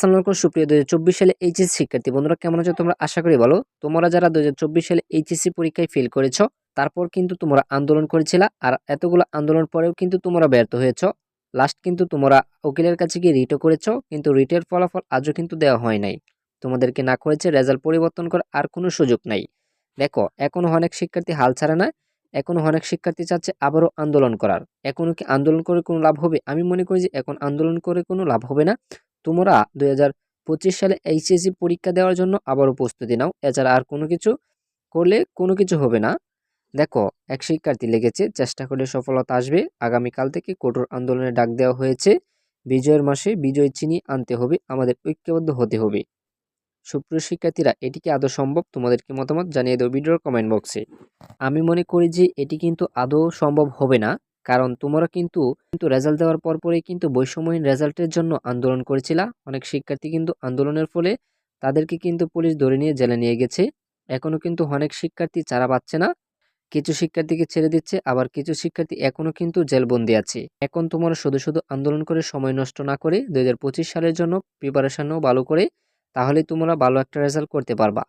আসসালামু আলাইকুম, সুপ্রিয় হাজার চব্বিশ সালে এইচএসসি শিক্ষার্থী বন্ধুরা, কেমন আছো তোমরা? আশা করি বলো তোমরা যারা দুই হাজার চব্বিশ সালে এইচএসসি পরীক্ষায় ফেল করেছ, তারপর কিন্তু তোমরা আন্দোলন করেছিলা, আর এতগুলো আন্দোলন পরেও কিন্তু তোমরা ব্যর্থ হয়েছ। লাস্ট কিন্তু তোমরা উকিলের কাছে গিয়ে রিটও করেছ, কিন্তু রিটের ফলাফল আজও কিন্তু দেওয়া হয় নাই। তোমাদেরকে না করেছে রেজাল্ট পরিবর্তন করার আর কোনো সুযোগ নাই। দেখো, এখনও অনেক শিক্ষার্থী হাল ছাড়ে না, এখনও অনেক শিক্ষার্থী চাচ্ছে আবারও আন্দোলন করার। এখনও কি আন্দোলন করে কোনো লাভ হবে? আমি মনে করি যে এখন আন্দোলন করে কোনো লাভ হবে না। তোমরা দু পঁচিশ সালে এইচএসসি পরীক্ষা দেওয়ার জন্য আবারও প্রস্তুতি নাও। এছাড়া আর কোনো কিছু করলে কোনো কিছু হবে না। দেখো, এক শিক্ষার্থী লেগেছে চেষ্টা করলে সফলতা আসবে। আগামীকাল থেকে কঠোর আন্দোলনে ডাক দেওয়া হয়েছে। বিজয়ের মাসে বিজয় চিনি আনতে হবে। আমাদের ঐক্যবদ্ধ হতে হবে। সুপ্রিয় শিক্ষার্থীরা, এটি কি আদৌ সম্ভব? তোমাদেরকে মতামত? জানিয়ে দেবো ভিডিওর কমেন্ট বক্সে। আমি মনে করি যে এটি কিন্তু আদৌ সম্ভব হবে না। কারণ তোমরা কিন্তু কিন্তু রেজাল্ট দেওয়ার পর পরেই কিন্তু বৈষম্যহীন রেজাল্টের জন্য আন্দোলন করেছিলা। অনেক শিক্ষার্থী কিন্তু আন্দোলনের ফলে তাদেরকে কিন্তু পুলিশ ধরে নিয়ে জেলে নিয়ে গেছে। এখনও কিন্তু অনেক শিক্ষার্থী চারা পাচ্ছে না। কিছু শিক্ষার্থীকে ছেড়ে দিচ্ছে, আবার কিছু শিক্ষার্থী এখনও কিন্তু জেলবন্দি আছে। এখন তোমরা শুধু শুধু আন্দোলন করে সময় নষ্ট না করে দুহাজার পঁচিশ সালের জন্য প্রিপারেশনও ভালো করে, তাহলে তোমরা ভালো একটা রেজাল্ট করতে পারবা।